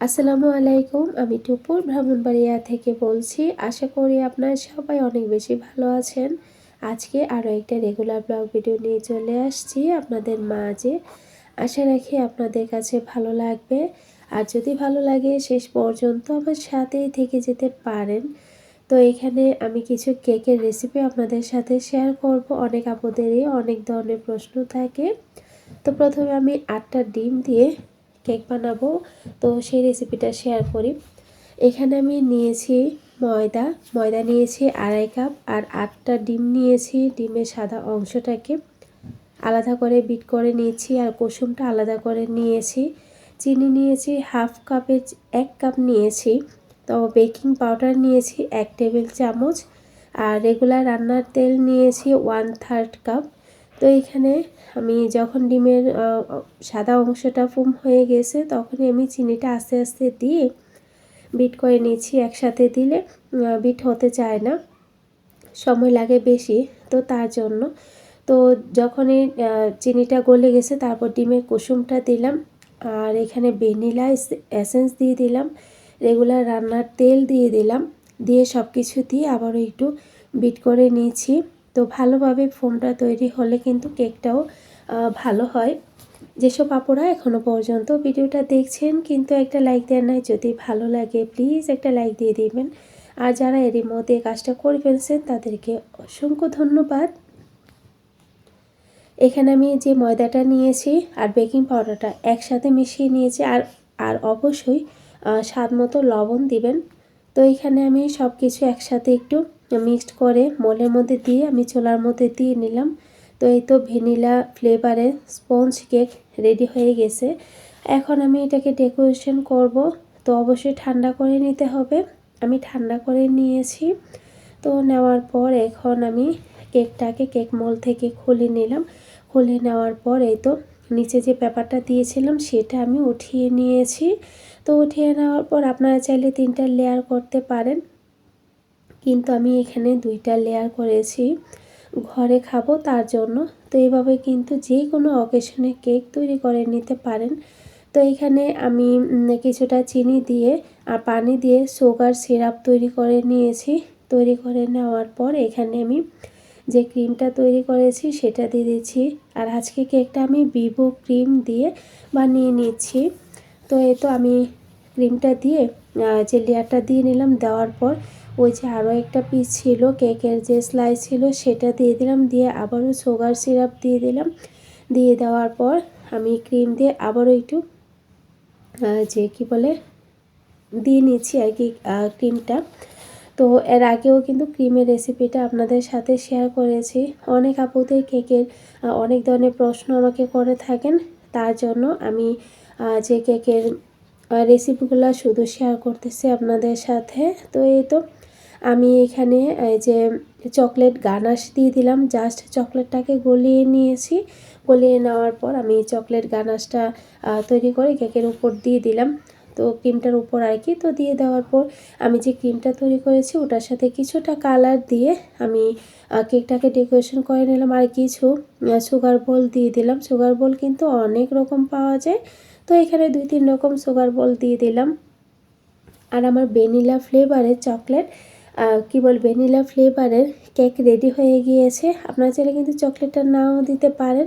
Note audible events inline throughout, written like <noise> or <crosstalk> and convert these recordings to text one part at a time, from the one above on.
আসসালামু আলাইকুম, আমি টুপুর ব্রাহ্মণবাড়িয়া থেকে বলছি, আশা করি আপনারা সবাই অনেক বেশি ভালো আছেন। আজকে আরও একটা রেগুলার ব্লগ ভিডিও নিয়ে চলে আসছি আপনাদের মাঝে। আশা রাখি আপনাদের কাছে ভালো লাগবে। আর যদি ভালো লাগে, শেষ পর্যন্ত আমার সাথেই থেকে যেতে পারেন। তো এখানে আমি কিছু কেকের রেসিপি আপনাদের সাথে শেয়ার করব। অনেক আপদেরই অনেক ধরনের প্রশ্ন থাকে। তো প্রথমে আমি আটটা ডিম দিয়ে কেক বানাবো। তো সেই রেসিপিটা শেয়ার করি। এখানে আমি নিয়েছি ময়দা। ময়দা নিয়েছি আড়াই কাপ আর আটটা ডিম নিয়েছি। ডিমের সাদা অংশটাকে আলাদা করে বিট করে নিয়েছি আর কুসুমটা আলাদা করে নিয়েছি। চিনি নিয়েছি হাফ কাপের এক কাপ নিয়েছি। তো বেকিং পাউডার নিয়েছি এক টেবিল চামচ। আর রেগুলার রান্নার তেল নিয়েছি ওয়ান থার্ড কাপ তো এখানে আমি যখন ডিমের সাদা অংশটা ফুম হয়ে গেছে, তখনই আমি চিনিটা আস্তে আস্তে দিয়ে বিট করে নিয়েছি একসাথে দিলে বিট হতে চায় না, সময় লাগে বেশি, তো তার জন্য। তো যখনই চিনিটা গলে গেছে, তারপর ডিমের কুসুমটা দিলাম, আর এখানে ভ্যানিলা এসেন্স দিয়ে দিলাম, রেগুলার রান্নার তেল দিয়ে দিলাম, দিয়ে সব কিছু দিয়ে আবারও একটু বিট করে নিয়েছি। তো ভালোভাবে ফোমটা তৈরি হলে কিন্তু কেকটাও ভালো হয়। যেসব আপুরা এখনও পর্যন্ত ভিডিওটা দেখছেন, কিন্তু একটা লাইক দেন নাই, যদি ভালো লাগে প্লিজ একটা লাইক দিয়ে দিবেন। আর যারা এরই মধ্যে কাজটা করে ফেলছেন, তাদেরকে অসংখ্য ধন্যবাদ। এখানে আমি যে ময়দাটা নিয়েছি আর বেকিং পাউডারটা একসাথে মিশিয়ে নিয়েছি, আর আর অবশ্যই স্বাদ মতো লবণ দিবেন। তো এখানে আমি সব কিছু একসাথে একটু মিক্সড করে মলের মধ্যে দিয়ে আমি চোলার মধ্যে দিয়ে নিলাম। তো এই তো ভ্যানিলা ফ্লেভারের স্পঞ্জ কেক রেডি হয়ে গেছে। এখন আমি এটাকে ডেকোরেশন করব। তো অবশ্যই ঠান্ডা করে নিতে হবে। আমি ঠান্ডা করে নিয়েছি। তো নেওয়ার পর এখন আমি কেকটাকে কেক মল থেকে খুলে নিলাম। খুলে নেওয়ার পর এই তো নিচে যে পেপারটা দিয়েছিলাম সেটা আমি উঠিয়ে নিয়েছি। তো উঠিয়ে নেওয়ার পর আপনারা চাইলে তিনটা লেয়ার করতে পারেন। কিন্তু আমি এখানে দুইটা লেয়ার করেছি। ঘরে খাব তার জন্য। তো এইভাবে কিন্তু যে কোনো অকেশনে কেক তৈরি করে নিতে পারেন। তো এখানে আমি কিছুটা চিনি দিয়ে আর পানি দিয়ে সুগার সিরাপ তৈরি করে নিয়েছি। তৈরি করে নেওয়ার পর এখানে আমি যে ক্রিমটা তৈরি করেছি সেটা দিয়ে দিচ্ছি। আর আজকে কেকটা আমি ভিভো ক্রিম দিয়ে বানিয়ে নিচ্ছি। তো এই তো আমি ক্রিমটা দিয়ে যে লেয়ারটা দিয়ে নিলাম দেওয়ার পর ওই যে আরও একটা পিস ছিল কেকের যে স্লাইস ছিল, সেটা দিয়ে দিলাম, দিয়ে আবারও সুগার সিরাপ দিয়ে দিলাম। দিয়ে দেওয়ার পর আমি ক্রিম দিয়ে আবারও একটু যে কি বলে, দিয়ে নিচ্ছি আর কি ক্রিমটা তো এর আগেও কিন্তু ক্রিমের রেসিপিটা আপনাদের সাথে শেয়ার করেছি। অনেক আপুদের কেকের অনেক ধরনের প্রশ্ন আমাকে করে থাকেন। তার জন্য আমি যে কেকের রেসিপিগুলো শুধু শেয়ার করতেছি আপনাদের সাথে। তো এই তো আমি এখানে যে চকলেট গানাশ দিয়ে দিলাম। জাস্ট চকলেটটাকে গলিয়ে নিয়েছি। গলিয়ে নেওয়ার পর আমি চকলেট গানাশটা তৈরি করে কেকের উপর দিয়ে দিলাম। তো ক্রিমটার উপর আর কি, তো দিয়ে দেওয়ার পর আমি যে ক্রিমটা তৈরি করেছি, ওটার সাথে কিছুটা কালার দিয়ে আমি কেকটাকে ডেকোরেশন করে নিলাম। আর কিছু সুগার বোল দিয়ে দিলাম। সুগার বোল কিন্তু অনেক রকম পাওয়া যায়। তো এখানে দুই তিন রকম সুগার বোল দিয়ে দিলাম। আর আমার ভ্যানিলা ফ্লেভারের চকলেট কি বল ভ্যানিলা ফ্লেভারের কেক রেডি হয়ে গিয়েছে। আপনারা চাইলে কিন্তু চকলেটটা নাও দিতে পারেন,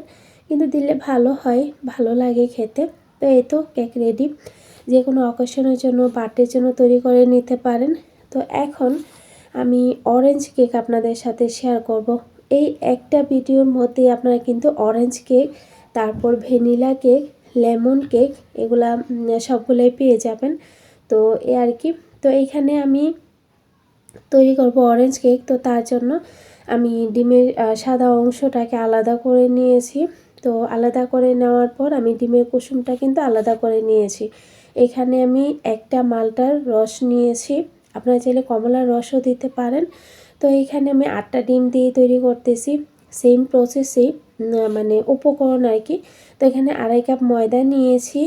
কিন্তু দিলে ভালো হয়, ভালো লাগে খেতে। তো এই তো কেক রেডি যে কোনো অকেশনের জন্য বার্থডের জন্য তৈরি করে নিতে পারেন। তো এখন আমি অরেঞ্জ কেক আপনাদের সাথে শেয়ার করব। এই একটা ভিডিওর মধ্যে আপনারা কিন্তু অরেঞ্জ কেক তারপর ভ্যানিলা কেক লেমন কেক এগুলা সবগুলোই পেয়ে যাবেন। তো এ আর কি। তো এইখানে আমি তৈরি করব অরেঞ্জ কেক তো তার জন্য আমি ডিমের সাদা অংশটাকে আলাদা করে নিয়েছি। তো আলাদা করে নেওয়ার পর আমি ডিমের কুসুমটা কিন্তু আলাদা করে নিয়েছি। এখানে আমি একটা মালটার রস নিয়েছি। আপনারা চাইলে কমলার রসও দিতে পারেন। তো এখানে আমি আটটা ডিম দিয়ে তৈরি করতেছি। সেম প্রসেসেই মানে উপকরণ আর কি। তো এখানে আড়াই কাপ ময়দা নিয়েছি।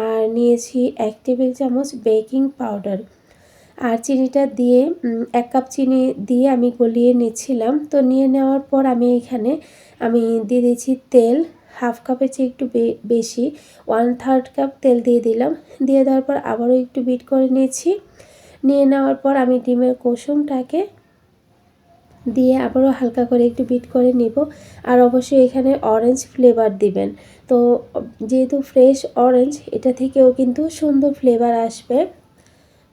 আর নিয়েছি এক টেবিল চামচ বেকিং পাউডার আর চিনিটা দিয়ে এক কাপ চিনি দিয়ে আমি গলিয়ে নিচ্ছিলাম। তো নিয়ে নেওয়ার পর আমি এখানে, আমি দিয়ে দিয়েছি তেল, হাফ কাপের চেয়ে একটু বেশি ওয়ান থার্ড কাপ তেল দিয়ে দিলাম। দিয়ে দেওয়ার পর আবারও একটু বিট করে নিয়েছি। নিয়ে নেওয়ার পর আমি ডিমের কুসুমটাকে দিয়ে আবারও হালকা করে একটু বিট করে নিব। আর অবশ্যই এখানে অরেঞ্জ ফ্লেভার দিবেন। তো, যেহেতু ফ্রেশ অরেঞ্জ এটা থেকেও কিন্তু সুন্দর ফ্লেভার আসবে।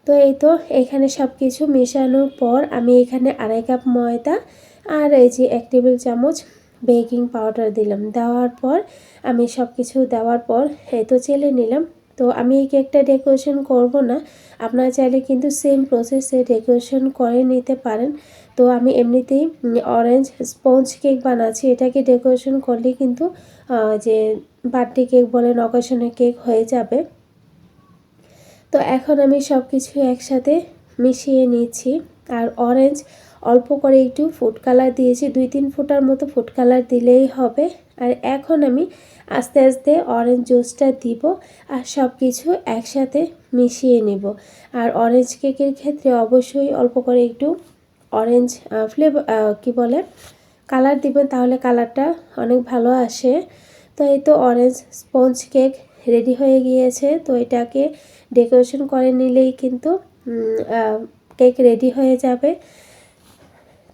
তো এই তো এখানে সব কিছু মেশানোর পর আমি এখানে আড়াই কাপ ময়দা আর এই যে এক টেবিল চামচ বেকিং পাউডার দিলাম। দেওয়ার পর আমি সব কিছু দেওয়ার পর এই তো চেলে নিলাম। তো আমি এই কেকটা ডেকোরেশন করব না, আপনারা চাইলে কিন্তু সেম প্রসেসে ডেকোরেশন করে নিতে পারেন। তো আমি এমনিতেই অরেঞ্জ স্পঞ্জ কেক বানাচ্ছি, এটাকে ডেকোরেশন করলে কিন্তু যে বার্থডে কেক বলেন, অকেশনের কেক হয়ে যাবে। তো এখন আমি সব কিছু একসাথে মিশিয়ে নিচ্ছি। আর অরেঞ্জ অল্প করে একটু ফুড কালার দিয়েছি, দুই তিন ফুটার মতো ফুড কালার দিলেই হবে। আর এখন আমি আস্তে আস্তে অরেঞ্জ জুসটা দিব আর সব কিছু একসাথে মিশিয়ে নেব। আর অরেঞ্জ কেকের ক্ষেত্রে অবশ্যই অল্প করে একটু অরেঞ্জ ফ্লেভার কি বলে কালার দিবেন তাহলে কালারটা অনেক ভালো আসে। তো এই তো অরেঞ্জ স্পঞ্জ কেক রেডি হয়ে গিয়েছে। তো এটাকে ডেকোরেশন করে নিলেই কিন্তু কেক রেডি হয়ে যাবে।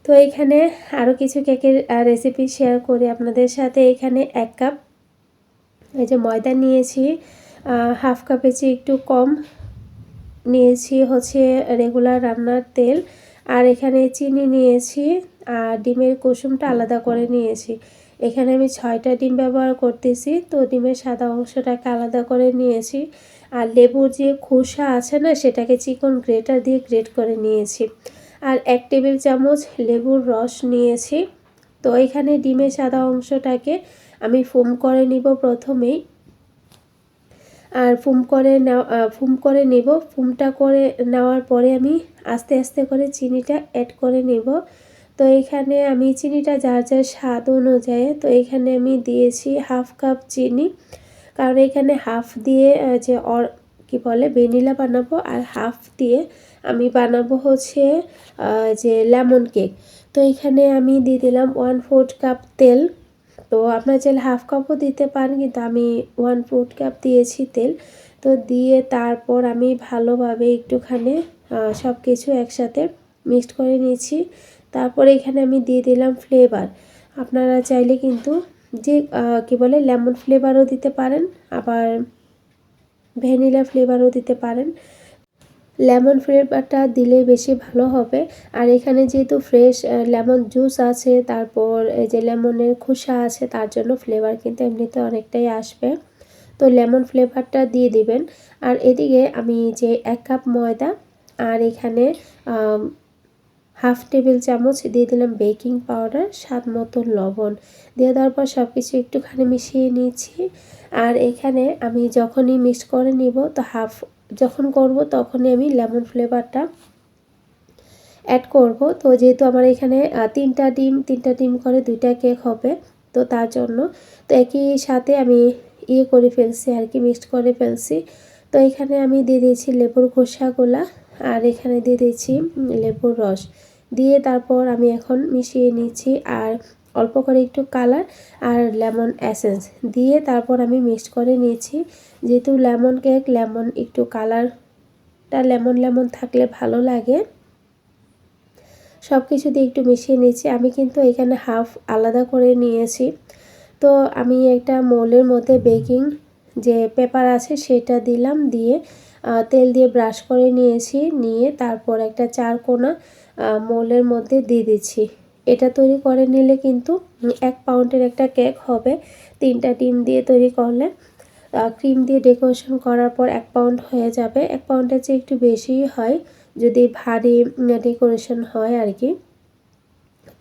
তো এখানে আরও কিছু কেকের রেসিপি শেয়ার করি আপনাদের সাথে। এখানে এক কাপ এই যে ময়দা নিয়েছি হাফ কাপের চেয়ে একটু কম নিয়েছি হচ্ছে রেগুলার রান্নার তেল। আর এখানে চিনি নিয়েছি, আর ডিমের কুসুমটা আলাদা করে নিয়েছি। এখানে আমি ছয়টা ডিম ব্যবহার করতেছি, তো ডিমের সাদা অংশটাকে আলাদা করে নিয়েছি। আর লেবুর যে খোসা আছে না, সেটাকে চিকন গ্রেটার দিয়ে গ্রেট করে নিয়েছি। আর এক টেবিল চামচ লেবুর রস নিয়েছি। তো এখানে ডিমের সাদা অংশটাকে আমি ফোম করে নিব প্রথমেই। আর ফুম করে নেওয়া ফুম করে নেব। ফুমটা করে নেওয়ার পরে আমি আস্তে আস্তে করে চিনিটা অ্যাড করে নেব। তো এখানে আমি চিনিটা যার যার স্বাদ অনুযায়ী, তো এখানে আমি দিয়েছি হাফ কাপ চিনি। কারণ এখানে হাফ দিয়ে যে অর, কি বলে, ভ্যানিলা বানাবো আর হাফ দিয়ে আমি বানাবো হচ্ছে যে লেমন কেক। তো এখানে আমি দিয়ে দিলাম ওয়ান ফোর্থ কাপ তেল। তো আপনার চাইলে হাফ কাপও দিতে পারেন, কিন্তু আমি ওয়ান ফোর্থ কাপ দিয়েছি তেল। তো দিয়ে তারপর আমি ভালোভাবে একটুখানি সব কিছু একসাথে মিক্সড করে নিয়েছি। তারপরে এখানে আমি দিয়ে দিলাম ফ্লেভার। আপনারা চাইলে কিন্তু যে কি বলে লেমন ফ্লেভারও দিতে পারেন, আবার ভ্যানিলা ফ্লেভারও দিতে পারেন। লেমন ফ্লেভারটা দিলে বেশি ভালো হবে। আর এখানে যেহেতু ফ্রেশ লেমন জুস আছে, তারপর এই যে লেমনের খোসা আছে, তার জন্য ফ্লেভার কিন্তু এমনিতে অনেকটাই আসবে। তো লেমন ফ্লেভারটা দিয়ে দিবেন। আর এদিকে আমি যে এক কাপ ময়দা, আর এখানে হাফ টেবিল চামচ দিয়ে দিলাম বেকিং পাউডার, স্বাদ মতো লবণ। দিয়ে দেওয়ার পর সব কিছু একটুখানি মিশিয়ে নিয়েছি। আর এখানে আমি যখনই মিক্স করে নিব, তো হাফ যখন করব তখনই আমি লেমন ফ্লেভারটা অ্যাড করব। তো যেহেতু আমার এখানে তিনটা ডিম তিনটা ডিম করে দুইটা কেক হবে, তো তার জন্য। তো একই সাথে আমি ইয়ে করে ফেলছি, আর কি মিক্সড করে ফেলছি। তো এখানে আমি দিয়ে দিয়েছি লেবুর খোসাগুলা, আর এখানে দিয়ে দিয়েছি লেবুর রস। দিয়ে তারপর আমি এখন মিশিয়ে নিচ্ছি আর অল্প করে একটু কালার আর লেমন অ্যাসেন্স দিয়ে তারপর আমি মিক্সড করে নিয়েছি। যেহেতু লেমন কেক লেমন একটু কালারটা লেমন লেমন থাকলে ভালো লাগে। সব কিছু দিয়ে একটু মিশিয়ে নিয়েছি। আমি কিন্তু এখানে হাফ আলাদা করে নিয়েছি। তো আমি একটা মোলের মধ্যে বেকিং যে পেপার আছে সেটা দিলাম দিয়ে তেল দিয়ে ব্রাশ করে নিয়েছি। নিয়ে তারপর একটা চার কোনা আহ, মোলের মধ্যে দিয়ে দিচ্ছি। এটা তৈরি করে নিলে কিন্তু এক পাউন্ডের একটা কেক হবে। তিনটা ডিম দিয়ে তৈরি করলে ক্রিম দিয়ে ডেকোরেশন করার পর এক পাউন্ড হয়ে যাবে। এক পাউন্ডের চেয়ে একটু বেশিই হয় যদি ভারী ডেকোরেশন হয় আর কি।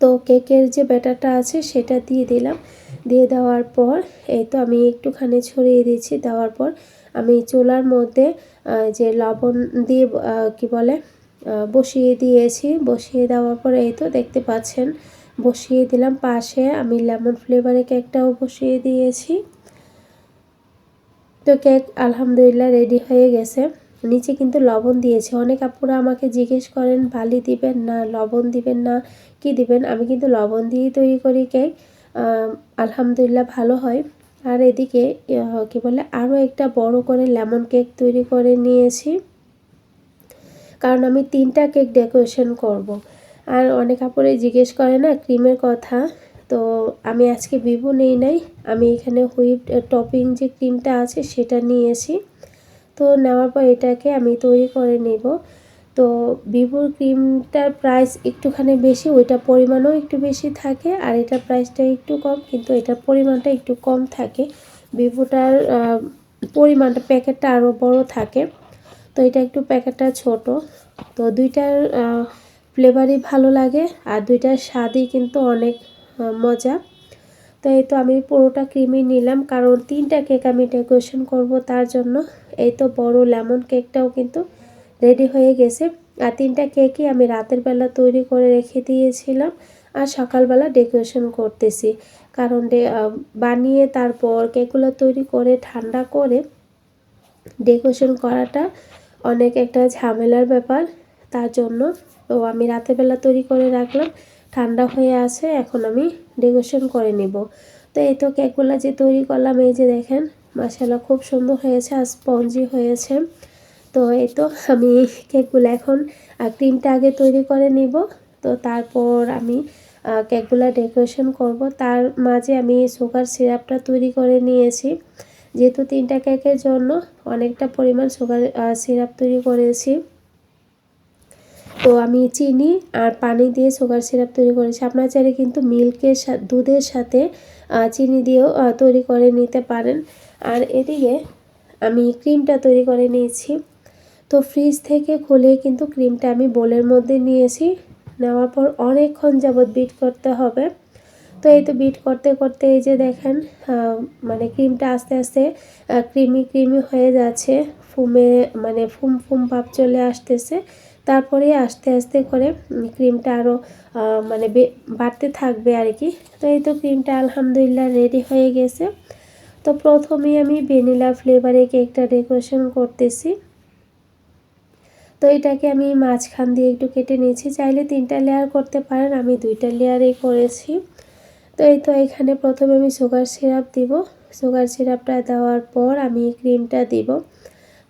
তো কেকের যে ব্যাটারটা আছে সেটা দিয়ে দিলাম। দিয়ে দেওয়ার পর, এই তো আমি একটুখানি ছড়িয়ে দিয়েছি। দেওয়ার পর আমি চুলার মধ্যে যে লবণ দিয়ে কি বলে বসিয়ে দিয়েছি। বসিয়ে দেওয়ার পরে এই তো দেখতে পাচ্ছেন, বসিয়ে দিলাম পাশে। আমি লেমন ফ্লেভারের কেকটাও বসিয়ে দিয়েছি। তো কেক আলহামদুলিল্লাহ রেডি হয়ে গেছে। নিচে কিন্তু লবণ দিয়েছে। অনেক আপুরা আমাকে জিজ্ঞেস করেন, বালি দিবেন না, লবণ দিবেন না, কি দিবেন? আমি কিন্তু লবণ দিয়েই তৈরি করি কেক। আলহামদুলিল্লাহ ভালো হয়। আর এদিকে কি বলে আরও একটা বড় করে লেমন কেক তৈরি করে নিয়েছি। কারণ আমি তিনটা কেক ডেকোরেশন করব। আর অনেক কাপড়ে জিজ্ঞেস করে না ক্রিমের কথা। তো আমি আজকে ভিভো নেই নাই, আমি এখানে হুইপ টপিং যে ক্রিমটা আছে সেটা নিয়েছি তো নেওয়ার পর এটাকে আমি তৈরি করে নেব। তো ভিভোর ক্রিমটার প্রাইস একটুখানি বেশি ওইটা পরিমাণও একটু বেশি থাকে আর এটার প্রাইসটা একটু কম, কিন্তু এটার পরিমাণটা একটু কম থাকে। ভিভোটার পরিমাণটা, প্যাকেটটা আরও বড় থাকে। তো এটা একটু প্যাকেটটা ছোট। তো দুইটার ফ্লেভারই ভালো লাগে আর দুইটার স্বাদই কিন্তু অনেক মজা। তো এই তো আমি পুরোটা ক্রিমই নিলাম কারণ তিনটা কেক আমি ডেকোরেশন করব তার জন্য। এই তো বড় লেমন কেকটাও কিন্তু রেডি হয়ে গেছে আর তিনটা কেকই আমি রাতের বেলা তৈরি করে রেখে দিয়েছিলাম আর সকালবেলা ডেকোরেশন করতেছি। কারণ বানিয়ে তারপর কেকগুলো তৈরি করে ঠান্ডা করে ডেকোরেশন করাটা অনেক একটা ঝামেলার ব্যাপার, তার জন্য তো আমি রাতের বেলা তৈরি করে রাখলাম, ঠান্ডা হয়ে আছে, এখন আমি ডেকোরেশন করে নিব। তো এই তো কেকগুলো যে তৈরি করলাম, এই যে দেখেন মাসালা খুব সুন্দর হয়েছে আর স্পঞ্জি হয়েছে। তো এই তো আমি কেকগুলো এখন ক্রিমটা আগে তৈরি করে নিব। তো তারপর আমি কেকগুলো ডেকোরেশন করব। তার মাঝে আমি সুগার সিরাপটা তৈরি করে নিয়েছি। যেহেতু তিনটা কেকের জন্য অনেকটা পরিমাণ সুগার সিরাপ তৈরি করেছি। তো আমি চিনি আর পানি দিয়ে সুগার সিরাপ তৈরি করেছি। আপনার চাইলে কিন্তু মিল্কের দুধের সাথে চিনি দিয়েও তৈরি করে নিতে পারেন। আর এদিকে আমি ক্রিমটা তৈরি করে নিয়েছি। তো ফ্রিজ থেকে খুলে কিন্তু ক্রিমটা আমি বোলের মধ্যে নিয়েছি। নেওয়ার পর অনেকক্ষণ যাবৎ বিট করতে হবে। তো এই তো বিট করতে করতে এই যে দেখেন মানে ক্রিমটা আস্তে আস্তে ক্রিমি ক্রিমি হয়ে যাচ্ছে ফুমে মানে ফুম ফুম ভাব চলে আসতেছে। তারপরে আস্তে আস্তে করে ক্রিমটা আরও মানে বাড়তে থাকবে আর কি। তো এই তো ক্রিমটা আলহামদুলিল্লাহ রেডি হয়ে গেছে। তো প্রথমেই আমি ভ্যানিলা ফ্লেভারে কেকটা ডেকোরেশন করতেছি। তো এটাকে আমি মাঝখান দিয়ে একটু কেটে নিয়েছি। চাইলে তিনটা লেয়ার করতে পারেন, আমি দুইটা লেয়ারেই করেছি। তো এই তো এখানে প্রথমে আমি সুগার সিরাপ দিব। সুগার সিরাপটা দেওয়ার পর আমি ক্রিমটা দিব।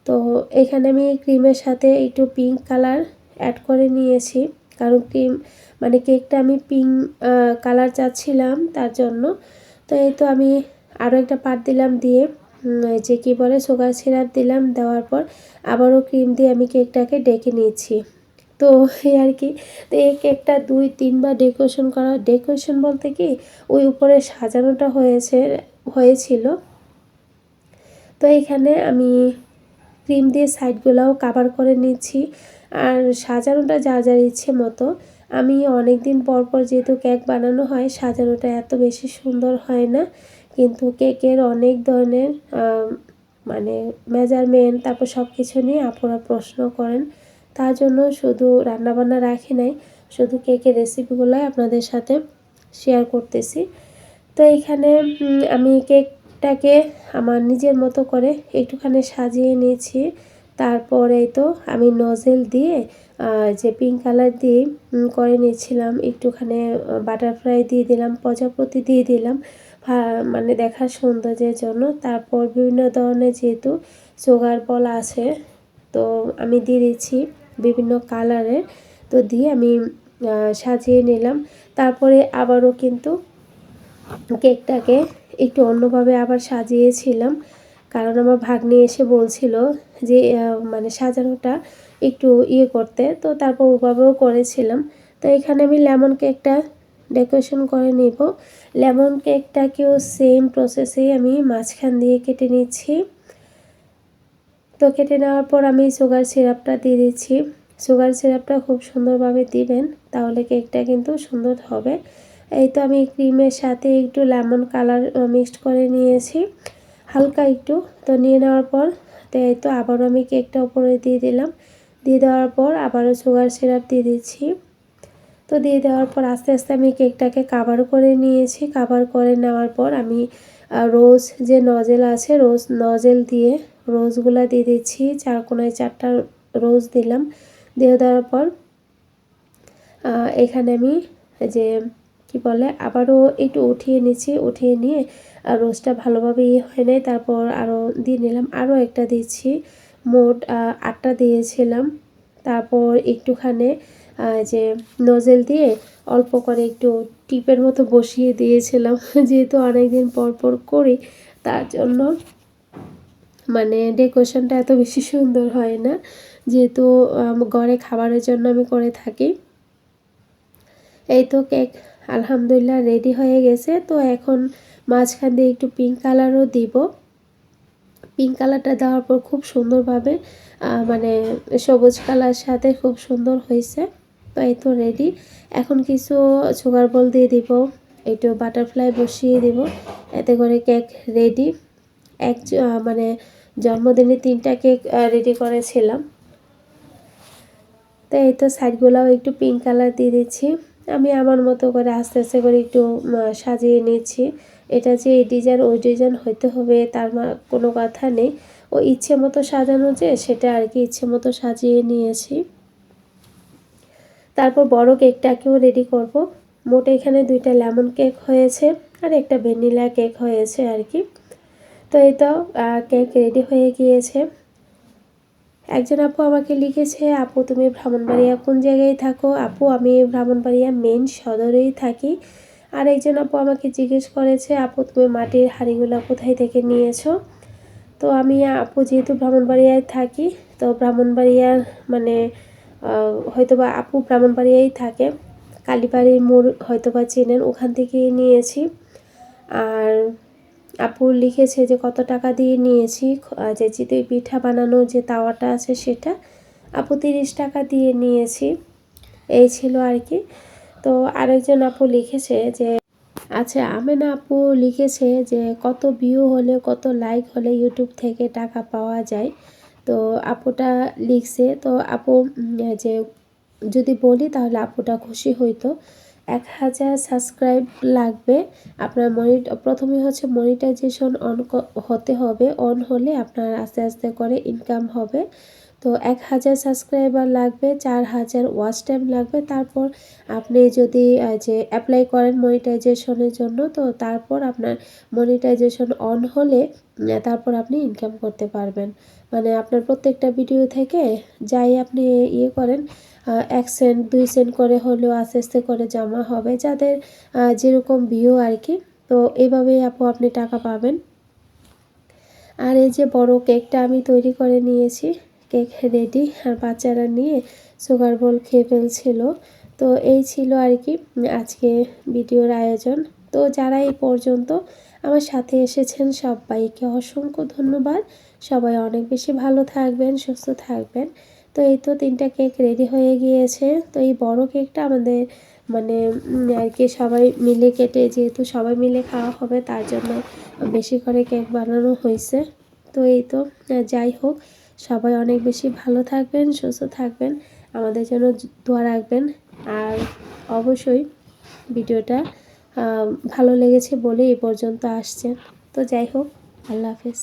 তো এখানে আমি ক্রিমের সাথে একটু পিঙ্ক কালার অ্যাড করে নিয়েছি। কারণ ক্রিম মানে কেকটা আমি পিঙ্ক কালার চাচ্ছিলাম তার জন্য। তো এই তো আমি আরও একটা পাট দিলাম দিয়ে যে কি বলে সুগার সিরাপ দিলাম। দেওয়ার পর আবারও ক্রিম দিয়ে আমি কেকটাকে ডেকে নিয়েছি। তো এই আর কি। তো এই কেকটা দুই, তিনবার ডেকোরেশন করা। ডেকোরেশন বলতে কি, ওই উপরে সাজানোটা হয়েছে, হয়েছিল। তো এখানে আমি ক্রিম দিয়ে সাইডগুলোও কাভার করে নিচ্ছি। আর সাজানোটা যা, যার ইচ্ছে মতো। আমি অনেক দিন পর পর যেহেতু কেক বানানো হয়, সাজানোটা এত বেশি সুন্দর হয় না। কিন্তু কেকের অনেক ধরনের মানে মেজারমেন্ট তারপর সব কিছু নিয়ে আপুরা প্রশ্ন করেন। তার জন্য শুধু রান্নাবান্না রাখি নাই, শুধু কেকের রেসিপিগুলোই আপনাদের সাথে শেয়ার করতেছি। তো এখানে আমি কেকটাকে আমার নিজের মতো করে একটুখানি সাজিয়ে নিয়েছি। তারপরে তো আমি নজেল দিয়ে যে পিঙ্ক কালার দিয়ে করে নিয়েছিলাম, একটুখানি বাটারফ্লাই দিয়ে দিলাম, প্রজাপতি দিয়ে দিলাম মানে দেখার সৌন্দর্যের জন্য। তারপর বিভিন্ন ধরনের যেহেতু সুগার বল আছে, তো আমি দিয়ে দিচ্ছি। বিভিন্ন কালারের। তো দিয়ে আমি সাজিয়ে নিলাম। তারপরে আবারও কিন্তু কেকটাকে একটু অন্যভাবে আবার সাজিয়েছিলাম। কারণ আমার ভাগ্নি এসে বলছিল যে মানে সাজানোটা একটু ইয়ে করতে। তো তারপর ওভাবেও করেছিলাম। তো এখানে আমি লেমন কেকটা ডেকোরেশন করে নিব। লেমন কেকটাকেও সেম প্রসেসেই আমি মাঝখান দিয়ে কেটে নিচ্ছি। তো কেটে নেওয়ার পর আমি সুগার সিরাপটা দিয়ে দিচ্ছি। সুগার সিরাপটা খুব সুন্দরভাবে দিবেন, তাহলে কেকটা কিন্তু সুন্দর হবে। এই তো আমি ক্রিমের সাথে একটু লেমন কালার মিক্সড করে নিয়েছি। হালকা একটু, তো নিয়ে নেওয়ার পর, তো এই তো আবারও আমি কেকটা উপরে দিয়ে দিলাম। দিয়ে দেওয়ার পর আবারও সুগার সিরাপ দিয়ে দিচ্ছি। তো দিয়ে দেওয়ার পর আস্তে আস্তে আমি কেকটাকে কাভার করে নিয়েছি। কাভার করে নেওয়ার পর আমি রোজ যে নজেল আছে রোজ নজেল দিয়ে রোজগুলা দিয়ে দিচ্ছি। চার কোনায় চারটা রোজ দিলাম। দিয়ে দেওয়ার পর এখানে আমি যে, কি বলে, আবারও একটু উঠিয়ে নিচ্ছি। উঠিয়ে নিয়ে আর রোস্টটা ভালোভাবে ইয়ে হয় নাই। তারপর আরও দিয়ে নিলাম। আরও একটা দিচ্ছি। মোট আটটা দিয়েছিলাম। তারপর একটুখানি যে, নজেল দিয়ে অল্প করে একটু টিপের মতো বসিয়ে দিয়েছিলাম। <laughs> যেহেতু অনেকদিন পর পর করি, তার জন্য মানে ডেকোরেশনটা এত বেশি সুন্দর হয় না। যেহেতু ঘরে খাবারের জন্য আমি করে থাকি। এই তো কেক আলহামদুলিল্লাহ রেডি হয়ে গেছে। তো এখন মাঝখান দিয়ে একটু পিঙ্ক কালারও দিব। পিঙ্ক কালারটা দেওয়ার পর খুব সুন্দরভাবে মানে সবুজ কালার সাথে খুব সুন্দর হয়েছে। তো এই তো রেডি এখন কিছু সুগার বল দিয়ে দিব। একটু বাটারফ্লাই বসিয়ে দিব। এতে করে কেক রেডি এক মানে জন্মদিনে তিনটা কেক রেডি করেছিলাম। তো এই তো সাইডগুলোও একটু পিঙ্ক কালার দিয়ে দিচ্ছি। আমি আমার মতো করে আস্তে আস্তে করে একটু সাজিয়ে নিয়েছি এটা যে এই ডিজাইন ওই ডিজাইন হইতে হবে তার কোনো কথা নেই। ও ইচ্ছে মতো সাজানো যে, সেটা আর কি ইচ্ছে মতো সাজিয়ে নিয়েছি। তারপর বড় কেকটাকেও রেডি করব। মোট এখানে দুইটা লেমন কেক হয়েছে আর একটা ভ্যানিলা কেক হয়েছে আর কি। তো এই তো কেক রেডি হয়ে গিয়েছে। একজন আপু আমাকে লিখেছে, আপু, তুমি ব্রাহ্মণবাড়িয়া কোন জায়গায় থাকো? আপু, আমি ব্রাহ্মণবাড়িয়া মেন সদরেই থাকি। আর একজন আপু আমাকে জিজ্ঞেস করেছে, আপু, তুমি মাটির হাঁড়িগুলো কোথায় থেকে নিয়েছো? তো আমি, আপু, যেহেতু ব্রাহ্মণবাড়িয়ায় থাকি, তো ব্রাহ্মণবাড়িয়ার মানে হয়তোবা আপু ব্রাহ্মণবাড়িয়াই থাকে। কালীবাড়ির মোড় হয়তোবা চেনেন, ওখান থেকে নিয়েছি। আর আপু লিখেছে যে, কত টাকা দিয়ে নিয়েছি? যে চিতই পিঠা বানানোর যে তাওয়াটা আছে সেটা। আপু, তিরিশ টাকা দিয়ে নিয়েছি। এই ছিল আর কি। তো আরেকজন আপু লিখেছে যে আচ্ছা আমেনা আপু লিখেছে যে, কত ভিউ হলে, কত লাইক হলে ইউটিউব থেকে টাকা পাওয়া যায়? তো আপুটা লিখছে, তো আপু যে, যদি বলি তাহলে আপুটা খুশি হইতো। এক হাজার সাবস্ক্রাইব লাগবে। আপনার মনি প্রথমে হচ্ছে মনিটাইজেশন অন হতে হবে। অন হলে আপনার আস্তে আস্তে করে ইনকাম হবে। তো এক হাজার সাবস্ক্রাইবার লাগবে, চার হাজার ওয়াচ টাইম লাগবে। তারপর আপনি যদি যে অ্যাপ্লাই করেন মনিটাইজেশনের জন্য, তো তারপর আপনার মনিটাইজেশন অন হলে তারপর আপনি ইনকাম করতে পারবেন। মানে আপনার প্রত্যেকটা ভিডিও থেকে যাই আপনি ইয়ে করেন এক সেন্ট, দুই সেন্ট করে হলেও আস্তে আস্তে করে জমা হবে যাদের যেরকম ভিউ আর কি। তো এইভাবেই আপু আপনি টাকা পাবেন। আর এই যে বড় কেকটা আমি তৈরি করে নিয়েছি, কেক রেডি আর বাচ্চারা নিয়ে সুগার বল খেয়ে ফেলছিল। তো এই ছিল আর কি আজকে ভিডিওর আয়োজন। তো যারা এই পর্যন্ত আমার সাথে এসেছেন সবাইকে অসংখ্য ধন্যবাদ। সবাই অনেক বেশি ভালো থাকবেন, সুস্থ থাকবেন। তো এই তো তিনটা কেক রেডি হয়ে গিয়েছে। তো এই বড় কেকটা আমাদের মানে আর কি সবাই মিলে কেটে, যেহেতু সবাই মিলে খাওয়া হবে, তার জন্য বেশি করে কেক বানানো হয়েছে। তো এই তো যাই হোক, সবাই অনেক বেশি ভালো থাকবেন, সুস্থ থাকবেন, আমাদের জন্য দোয়া রাখবেন। আর অবশ্যই ভিডিওটা ভালো লেগেছে বলে এই পর্যন্ত আসছে। তো যাই হোক, আল্লাহ হাফেজ।